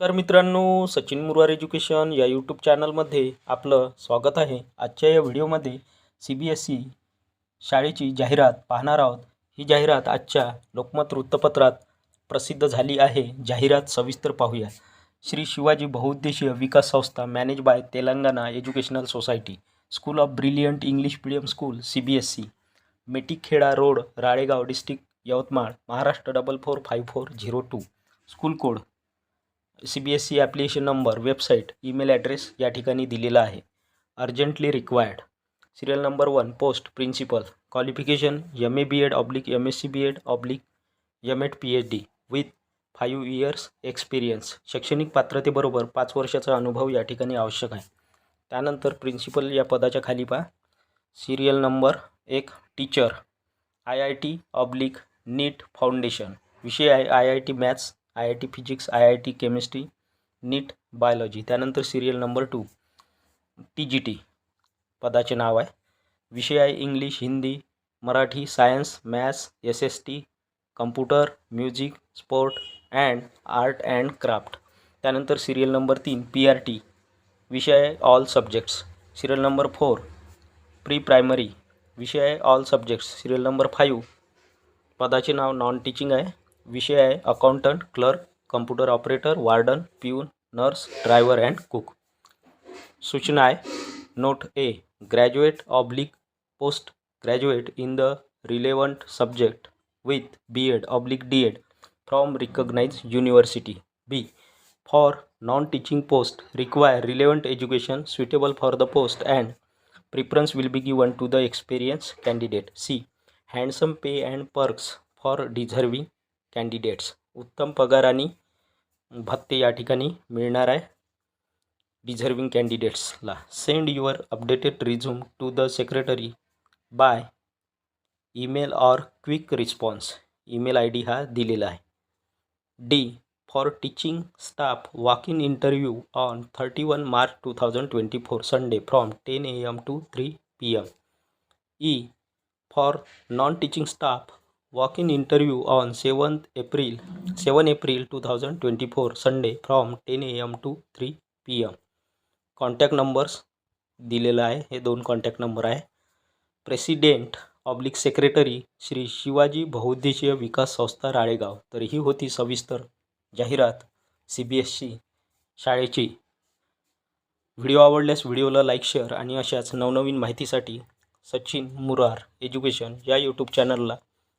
नमस्कार मित्रांनो सचिन मुरवार एज्युकेशन या यूट्यूब चॅनलमध्ये आपलं स्वागत आहे. आजच्या या व्हिडिओमध्ये सी बी एस ई शाळेची जाहिरात पाहणार आहोत. ही जाहिरात आजच्या लोकमत वृत्तपत्रात प्रसिद्ध झाली आहे. जाहिरात सविस्तर पाहूया. श्री शिवाजी बहुउद्देशीय विकास संस्था manage by Telangana educational society school of brilliant English medium school C B S C Metikheda road Ralegaon district Yavatmal Maharashtra double four five four zero two school code C B S C application number website email address या ठिकाणी दिलेला आहे. Urgently required serial number one post principal qualification M A B Ed oblique M S C B Ed oblique M Ed P H D with five years experience शैक्षणिक पात्रतेबरोबर पाच वर्षाचा अनुभव या ठिकाणी आवश्यक आहे. त्यानंतर प्रिन्सिपल या पदाच्या खाली पहा. सिरियल नंबर एक teacher I I T oblique NEET foundation विषय आहे I I T maths I I T physics I I T chemistry NEET biology त्यानंतर serial number two T G T पदाचे नाव आहे. विषय आहे English Hindi Marathi science maths S S T computer music sport and art and craft. त्यानंतर serial number तीन P R T विषय आहे all subjects. Serial number four pre primary विषय आहे all subjects. Serial number five पदाचे नाव non teaching आहे. विषय आहे accountant clerk computer operator warden peon nurse driver and cook सूचना आहे note A graduate oblique post graduate in the relevant subject with B Ed oblique D Ed from recognise university B for non teaching post require relevant education suitable for the post and preference will be given to the experience candidate C handsome pay and perks for deserving candidates उत्तम पगार आणि भत्ते या ठिकाणी मिळणार आहे. Deserving कॅन्डिडेट्सला send your updated resume to the secretary by email or quick response email I D हा दिलेला आहे. D for teaching staff walk in interview on thirty one March two thousand twenty four Sunday from ten A M to three P M E for non teaching staff walk in interview on seventh April seven April two thousand twenty four Sunday from ten A M to three P M contact numbers दिलेला आहे. हे दोन contact number आहे. President oblique secretary Shri Shivaji बहुउद्देशीय विकास संस्था राळेगाव. तर ही होती सविस्तर जाहिरात सी बी एस सी शाळेची. व्हिडिओ आवडल्यास व्हिडिओला लाईक शेअर आणि अशाच नवनवीन माहितीसाठी सचिन मुरार एज्युकेशन या यूट्यूब चॅनलला